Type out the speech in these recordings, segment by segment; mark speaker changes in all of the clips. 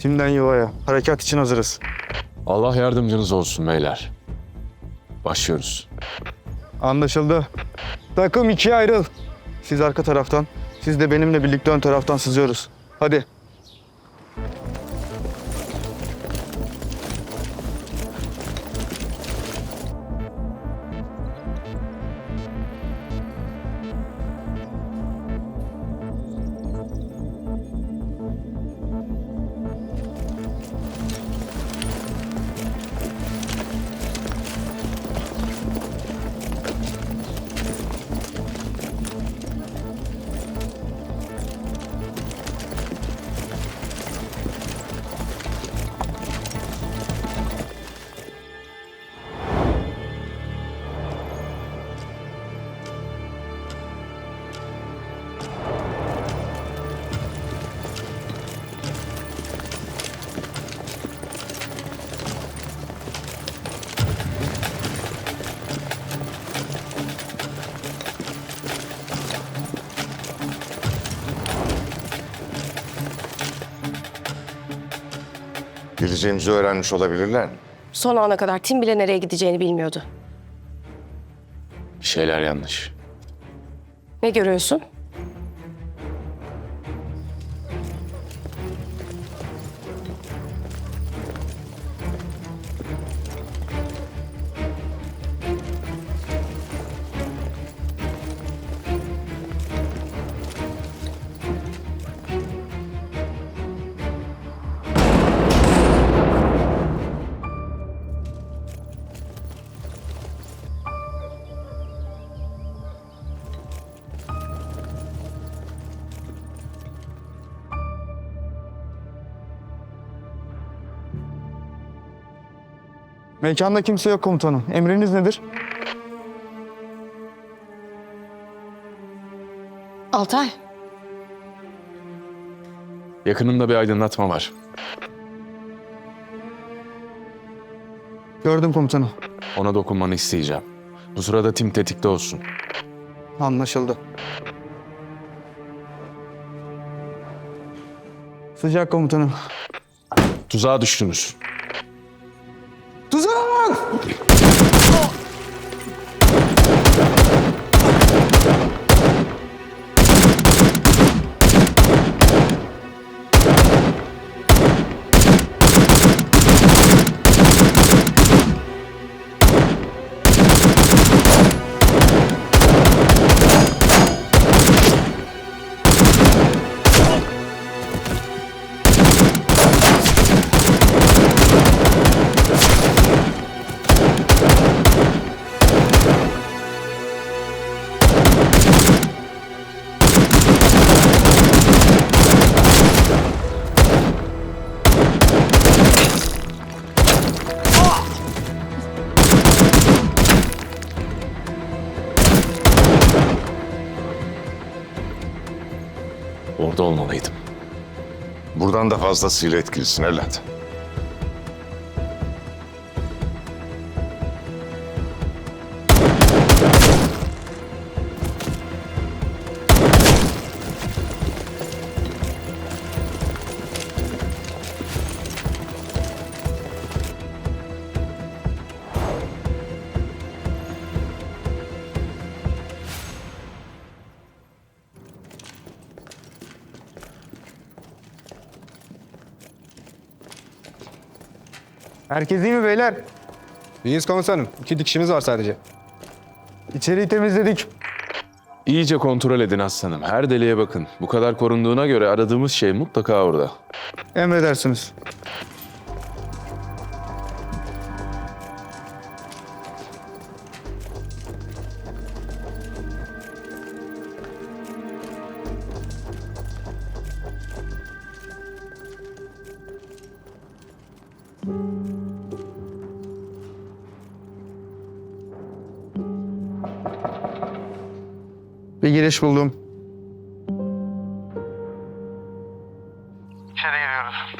Speaker 1: Timden yuvaya. Harekat için hazırız.
Speaker 2: Allah yardımcınız olsun beyler. Başlıyoruz.
Speaker 1: Anlaşıldı. Takım ikiye ayrıl. Siz arka taraftan, siz de benimle birlikte ön taraftan sızıyoruz. Hadi.
Speaker 3: Geleceğimizi öğrenmiş olabilirler mi?
Speaker 4: Son ana kadar Tim bile nereye gideceğini bilmiyordu.
Speaker 2: Bir şeyler yanlış.
Speaker 4: Ne görüyorsun?
Speaker 1: Mekanda kimse yok komutanım. Emriniz nedir?
Speaker 4: Altay.
Speaker 2: Yakınında bir aydınlatma var.
Speaker 1: Gördüm komutanım.
Speaker 2: Ona dokunmanı isteyeceğim. Bu sırada tim tetikte olsun.
Speaker 1: Anlaşıldı. Sıcak komutanım.
Speaker 2: Tuzağa düştünüz.
Speaker 1: 두 사람!
Speaker 2: Orada olmalıydım.
Speaker 3: Buradan da fazlasıyla etkilisin evlat.
Speaker 1: Herkes iyi mi beyler?
Speaker 5: İyiyiz komutanım. İki dikişimiz var sadece.
Speaker 1: İçeriği temizledik.
Speaker 2: İyice kontrol edin aslanım. Her deliğe bakın. Bu kadar korunduğuna göre aradığımız şey mutlaka orada.
Speaker 1: Emredersiniz. Bir giriş buldum. İçeri giriyoruz.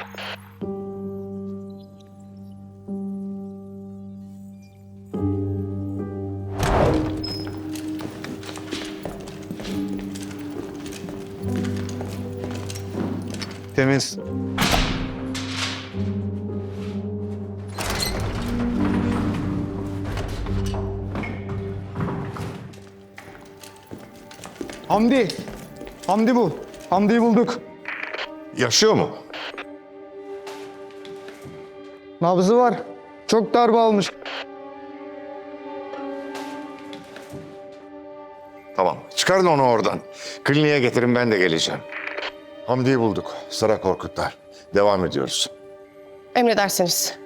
Speaker 1: Temiz. Hamdi. Hamdi bu. Hamdi'yi bulduk.
Speaker 3: Yaşıyor mu?
Speaker 1: Nabzı var. Çok darbe almış.
Speaker 3: Tamam. Çıkarın onu oradan. Kliniğe getirin ben de geleceğim. Hamdi'yi bulduk. Sıra Korkutlar. Devam ediyoruz.
Speaker 4: Emredersiniz.